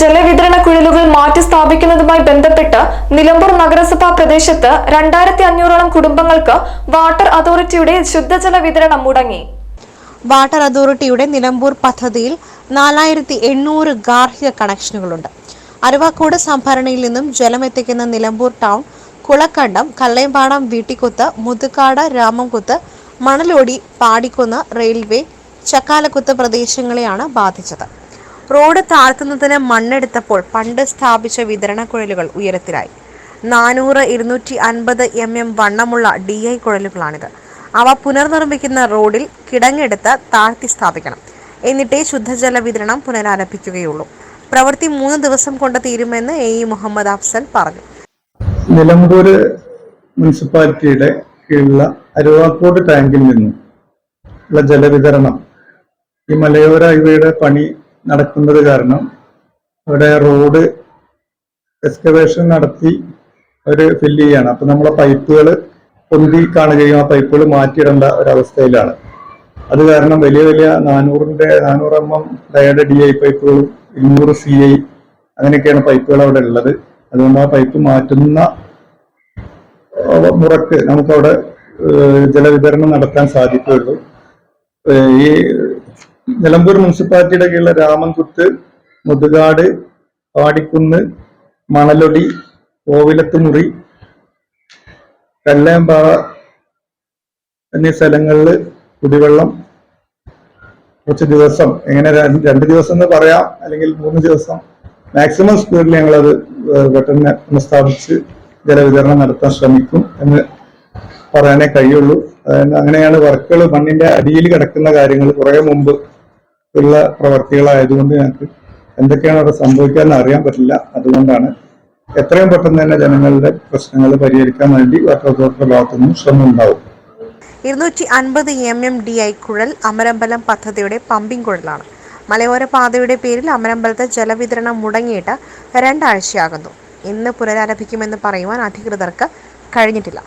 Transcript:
ജലവിതരണ കുഴലുകൾ മാറ്റി സ്ഥാപിക്കുന്നതുമായി ബന്ധപ്പെട്ട് നിലമ്പൂർ നഗരസഭാ പ്രദേശത്ത് രണ്ടായിരത്തി അഞ്ഞൂറോളം കുടുംബങ്ങൾക്ക് വാട്ടർ അതോറിറ്റിയുടെ ശുദ്ധജല വിതരണം മുടങ്ങി. വാട്ടർ അതോറിറ്റിയുടെ നിലമ്പൂർ പദ്ധതിയിൽ നാലായിരത്തി എണ്ണൂറ് ഗാർഹിക കണക്ഷനുകളുണ്ട്. അരുവാക്കോട് സംഭരണിയിൽ നിന്നും ജലം ജലമെത്തിക്കുന്ന നിലമ്പൂർ ടൗൺ കുളക്കണ്ടം കല്ലയമ്പാടം വീട്ടിക്കുത്ത് മുതുക്കാട് രാമംകുത്ത് മണലോടി പാടിക്കുന്ന് റെയിൽവേ ചക്കാലക്കുത്ത് പ്രദേശങ്ങളെയാണ് ബാധിച്ചത്. റോഡ് താഴ്ത്തുന്നതിന് മണ്ണെടുത്തപ്പോൾ പണ്ട് സ്ഥാപിച്ച വിതരണ കുഴലുകൾ ഉയരത്തിലായി. നാനൂറ് ഇരുന്നൂറ്റി അൻപത് എം എം വണ്ണമുള്ള ഡി ഐ കുഴലുകളാണിത്. അവ പുനർനിർമ്മിക്കുന്ന റോഡിൽ കിടങ്ങെടുത്ത് താഴ്ത്തി സ്ഥാപിക്കണം. എന്നിട്ടേ ശുദ്ധജല വിതരണം പുനരാരംഭിക്കുകയുള്ളൂ. പ്രവൃത്തി മൂന്ന് ദിവസം കൊണ്ട് തീരുമെന്ന് എ ഇ മുഹമ്മദ് അഫ്സൽ പറഞ്ഞു. നിലമ്പൂര് മുനിസിപ്പാലിറ്റിയുടെ കീഴിലുള്ള അരുവാക്കോട് ടാങ്കിൽ നിന്നും ഉള്ള ജലവിതരണം ഈ മലയോര ഹൈവേയുടെ പണി നടക്കുന്നത് കാരണം. അവിടെ റോഡ് എക്സ്കവേഷൻ നടത്തി അവർ ഫില്ല് ചെയ്യാണ്. അപ്പം നമ്മളെ പൈപ്പുകൾ പൊന്തി കാണുകയും ആ പൈപ്പുകൾ മാറ്റിയിടേണ്ട ഒരവസ്ഥയിലാണ്. അത് കാരണം വലിയ വലിയ നാനൂറിന്റെ നാനൂറ് എം എം ഡയഡ് ഡി ഐ പൈപ്പുകളും ഇരുന്നൂറ് സി ഐ അങ്ങനെയൊക്കെയാണ് പൈപ്പുകൾ അവിടെ ഉള്ളത്. അതുകൊണ്ട് ആ പൈപ്പ് മാറ്റുന്ന മുറക്ക് നമുക്കവിടെ ജലവിതരണം നടത്താൻ സാധിക്കുകയുള്ളൂ. ഈ നിലമ്പൂർ മുനിസിപ്പാലിറ്റിയുടെ കീഴിലെ രാമൻകുത്ത് മുതുകാട് പാടിക്കുന്ന് മണലൊടി കോവിലത്തുമുറി കല്ലേമ്പാറ എന്നീ സ്ഥലങ്ങളിൽ കുടിവെള്ളം കുറച്ച് ദിവസം എങ്ങനെ രണ്ട് ദിവസം എന്ന് പറയാം അല്ലെങ്കിൽ മൂന്ന് ദിവസം. മാക്സിമം സ്പീഡിൽ ഞങ്ങളത് പെട്ടെന്ന് പുനഃസ്ഥാപിച്ച് ജലവിതരണം നടത്താൻ ശ്രമിക്കും എന്ന് പറയാനേ കഴിയുള്ളൂ. അങ്ങനെയാണ് വർക്കുകൾ മണ്ണിന്റെ അടിയിൽ കിടക്കുന്ന കാര്യങ്ങൾ കുറെ മുമ്പ് ഉള്ള പ്രവർത്തികളായതുകൊണ്ട് ഞങ്ങൾക്ക് എന്തൊക്കെയാണ് അവിടെ സംഭവിക്കാന്ന് അറിയാൻ പറ്റില്ല. അതുകൊണ്ടാണ് എത്രയും പെട്ടെന്ന് തന്നെ ജനങ്ങളുടെ പ്രശ്നങ്ങൾ പരിഹരിക്കാൻ വേണ്ടി വാട്ടർ അതോറിറ്റിയുടെ ഭാഗത്തുനിന്നും ശ്രമം ഉണ്ടാവും. ഇരുന്നൂറ്റി അൻപത് എം എം ഡി ഐ കുഴൽ അമരമ്പലം പദ്ധതിയുടെ പമ്പിംഗ് കുഴലാണ്. മലയോര പാതയുടെ പേരിൽ അമരമ്പലത്തെ ജലവിതരണം മുടങ്ങിയിട്ട് രണ്ടാഴ്ചയാകുന്നു. ഇന്ന് പുനരാരംഭിക്കുമെന്ന് പറയുവാൻ അധികൃതർക്ക് കഴിഞ്ഞിട്ടില്ല.